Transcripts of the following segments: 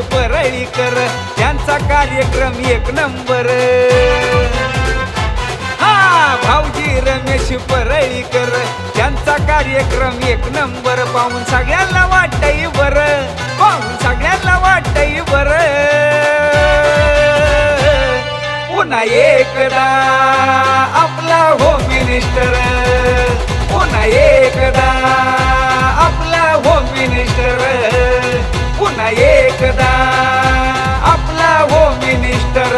परळीकर त्यांचा कार्यक्रम एक नंबर. हा भाऊजी रमेश परळीकर त्यांचा कार्यक्रम एक नंबर. पाहून सगळ्यांना वाटतंय बरं. पाहून सगळ्यांना वाटतंय बरं. पुन्हा एकदा आपला होम मिनिस्टर पुन्हा एकदा आपला होम मिनिस्टर पुन्हा एकदा आपला होम मिनिस्टर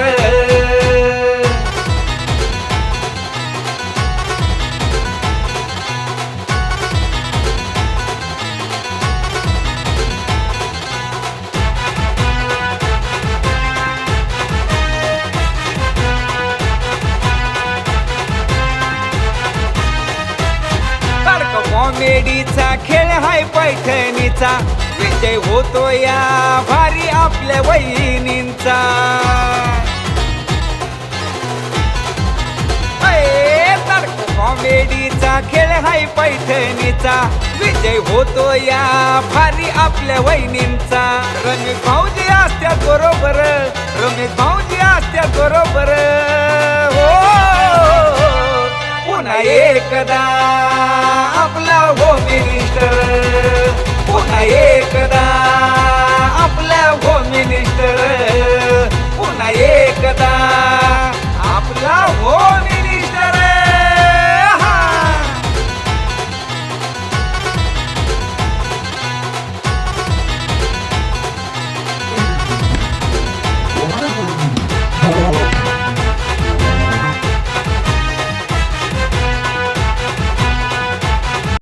कॉमेडीचा खेळ हाय पैठणीचा. विजय होतो या भारी आपल्या वहिनींचा. कॉमेडीचा खेळ हाय पैठणीचा. विजय होतो या भारी आपल्या वहिनींचा. रमेश भाऊजी असत्या बरोबर रमेश भाऊजी असत्या बरोबर. हो पुन्हा एकदा. एकदा